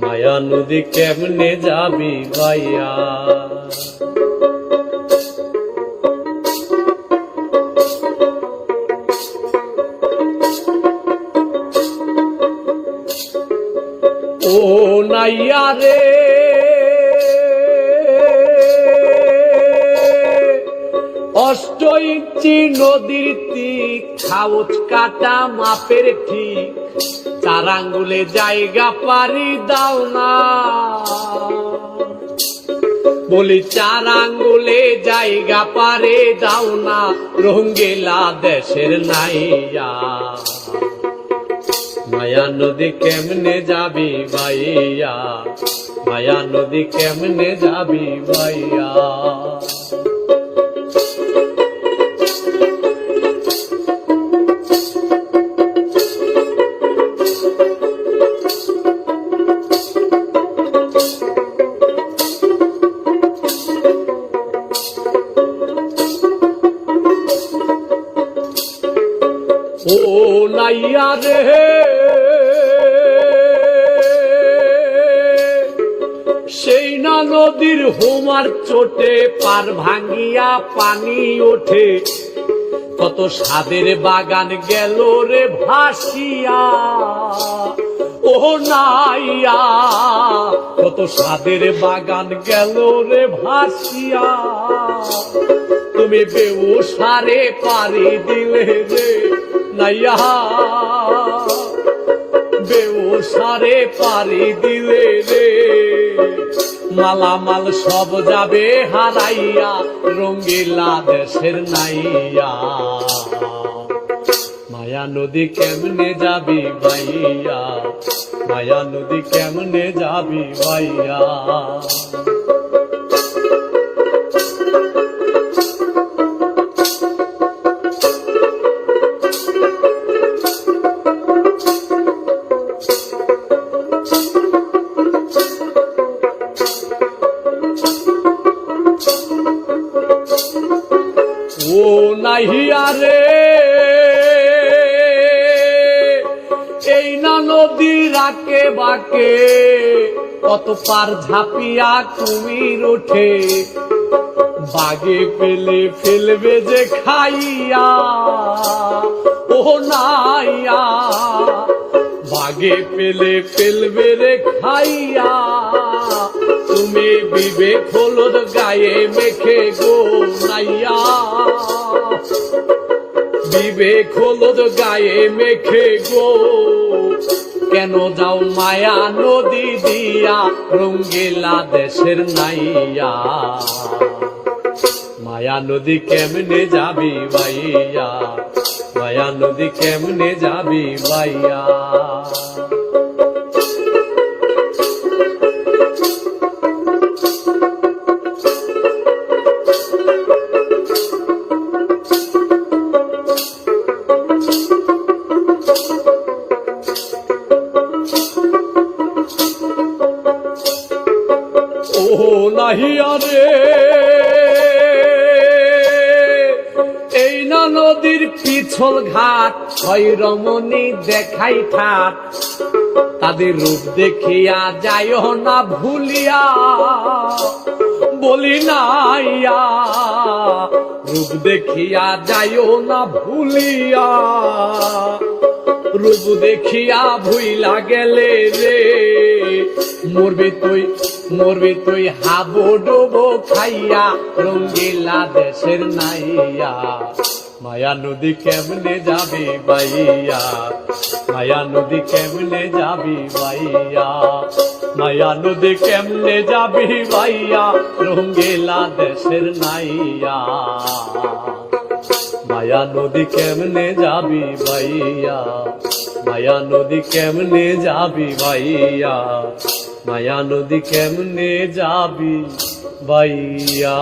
মায়া নদী কেমনে যাবি ভাইয়া? ও নাইয়া রে অষ্ট ইঞ্চি নদীর তীর, খাউচ কাটা মাপের ঠিক। চার আঙ্গুলে জায়গা পারি দাও না। বলি চার আঙ্গুলে জায়গা পারে দাও না রঙ্গেলা দেশের নাইয়া। মায়া নদী কেমনে যাবি ভাইয়া? মায়া নদী কেমনে যাবি ভাইয়া? ও নাইয়া রে। সেই না নদীর হোমার চোটে পার ভাঙ্গিয়া পানি ওঠে। কত সাদের বাগান গেল রে ভাসিয়া। ও নাইয়া, কত সাদের বাগান গেল রে ভাসিয়া। তুমি বেউসারে পারি দিলে রে। নাইয়া বেউসারে পারি দিলে রে। মালামাল সব যাবে হারাইয়া, রঙ্গিলা দেশের নাইয়া। মায়া নদী কেমনে যাবি ভাইয়া? মায়া নদী কেমনে যাবি ভাইয়া? রে। এই না নদী রাকে বাকে, কত পার ঝাপিয়া কুমির ওঠে বাগে পেলে ফেলবে যে খাইয়া ও নাইয়া। বাগে পেলে ফেলবে রে খাইয়া, তুমি বিবেক হলুদ গায়ে মেখে গো নাইয়া। বিবেক হলুদ গায়ে মেখে গো। কেন যাও মায়া নদী দিয়া, রঙ্গিলা দেশের নাইয়া। মায়া নদী কেমনে যাবি ভাইয়া? মায়া নদী কেমনে যাবি ভাইয়া? নাহিয়া রে এই না নদীর পিছল ঘাট হয় রমণী দেখাই ঠাট। তাদের রূপ দেখিয়া যাইও না ভুলিয়া। বলি নাইয়া, রূপ দেখিয়া যাইও না ভুলিয়া। রূপ দেখিয়া ভুইলা গেলে রে, মরবি তুই মরবি তুই হাবো ডোবো খাইয়া, রঙ্গিলা দেশের নাইয়া। মায়া নদী কেমনে যাবি বাইয়া? মায়া নদী কেমনে যাবি বাইয়া? মায়া নদী কেমনে যাবি বাইয়া? রঙ্গিলা দেশের নাইয়া। মায়া নদী কেমনে যাবি ভাইয়া মায়া নদী কেমনে যাবি ভাইয়া মায়া নদী কেমনে যাবি বাইয়া?